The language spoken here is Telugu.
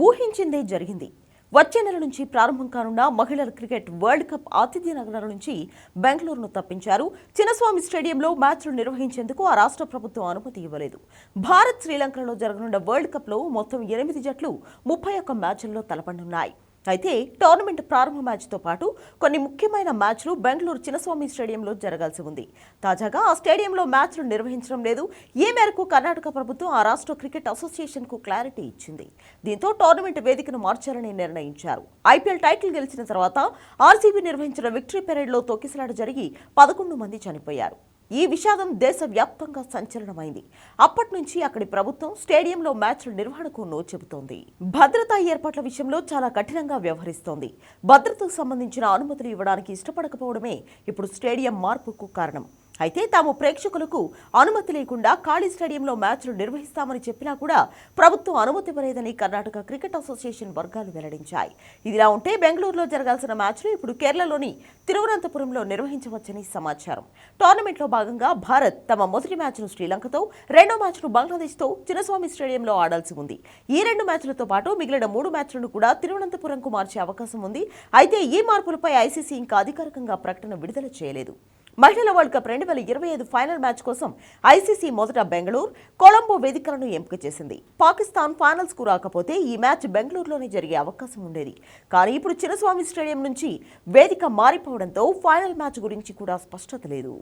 ఊహించిందే జరిగింది. వచ్చే నెల నుంచి ప్రారంభం కానున్న మహిళల క్రికెట్ వరల్డ్ కప్ ఆతిథ్య నగరాల నుంచి బెంగళూరును తప్పించారు. చిన్నస్వామి స్టేడియంలో మ్యాచ్లు నిర్వహించేందుకు ఆ రాష్ట్ర ప్రభుత్వం అనుమతి ఇవ్వలేదు. భారత్ శ్రీలంకలో జరగనున్న వరల్డ్ కప్లో మొత్తం ఎనిమిది జట్లు ముప్పై ఒక్క మ్యాచ్ల్లో తలపడనున్నాయి అయితే టోర్నమెంట్ ప్రారంభ మ్యాచ్తో పాటు కొన్ని ముఖ్యమైన మ్యాచ్లు బెంగళూరు చిన్నస్వామి స్టేడియంలో జరగాల్సి ఉంది. తాజాగా ఆ స్టేడియంలో మ్యాచ్లు నిర్వహించడం లేదు. ఈ మేరకు కర్ణాటక ప్రభుత్వం ఆ రాష్ట్ర క్రికెట్ అసోసియేషన్కు క్లారిటీ ఇచ్చింది? దీంతో టోర్నమెంట్ వేదికను మార్చాలని నిర్ణయించారు. ఐపీఎల్ టైటిల్ గెలిచిన తర్వాత ఆర్సీబీ నిర్వహించిన విక్టరీ పెరేడ్లో తొక్కిసలాట జరిగి పదకొండు మంది చనిపోయారు. ఈ విషాదం దేశవ్యాప్తంగా సంచలనమైంది. అప్పటి నుంచి అక్కడి ప్రభుత్వం స్టేడియంలో మ్యాచ్ల నిర్వహణకు నో చెబుతోంది. భద్రతా ఏర్పాట్ల విషయంలో చాలా కఠినంగా వ్యవహరిస్తోంది. భద్రతకు సంబంధించిన అనుమతులు ఇవ్వడానికి ఇష్టపడకపోవడమే ఇప్పుడు స్టేడియం మార్పుకు కారణం. అయితే తాము ప్రేక్షకులకు అనుమతి లేకుండా ఖాళీ స్టేడియంలో మ్యాచ్లు నిర్వహిస్తామని చెప్పినా కూడా ప్రభుత్వం అనుమతివ్వలేదని కర్ణాటక క్రికెట్ అసోసియేషన్ వర్గాలు వెల్లడించాయి. ఇదిలా ఉంటే బెంగళూరులో జరగాల్సిన మ్యాచ్లు ఇప్పుడు కేరళలోని తిరువనంతపురంలో నిర్వహించవచ్చని సమాచారం. టోర్నమెంట్లో భాగంగా భారత్ తమ మొదటి మ్యాచ్ను శ్రీలంకతో రెండో మ్యాచ్ను బంగ్లాదేశ్తో చిన్నస్వామి స్టేడియంలో ఆడాల్సి ఉంది. ఈ రెండు మ్యాచ్లతో పాటు మిగిలిన మూడు మ్యాచ్లను కూడా తిరువనంతపురంకు మార్చే అవకాశం ఉంది. అయితే ఈ మార్పులపై ఐసీసీ ఇంకా అధికారికంగా ప్రకటన విడుదల చేయలేదు. మహిళల వరల్డ్ కప్ రెండు వేల ఇరవై ఐదు ఫైనల్ మ్యాచ్ కోసం ఐసీసీ మొదట బెంగళూరు కొలంబో వేదికలను ఎంపిక చేసింది. పాకిస్తాన్ ఫైనల్స్కు రాకపోతే ఈ మ్యాచ్ బెంగళూరులోనే జరిగే అవకాశం ఉండేది. కానీ ఇప్పుడు చిన్నస్వామి స్టేడియం నుంచి వేదిక మారిపోవడంతో ఫైనల్ మ్యాచ్ గురించి కూడా స్పష్టత లేదు.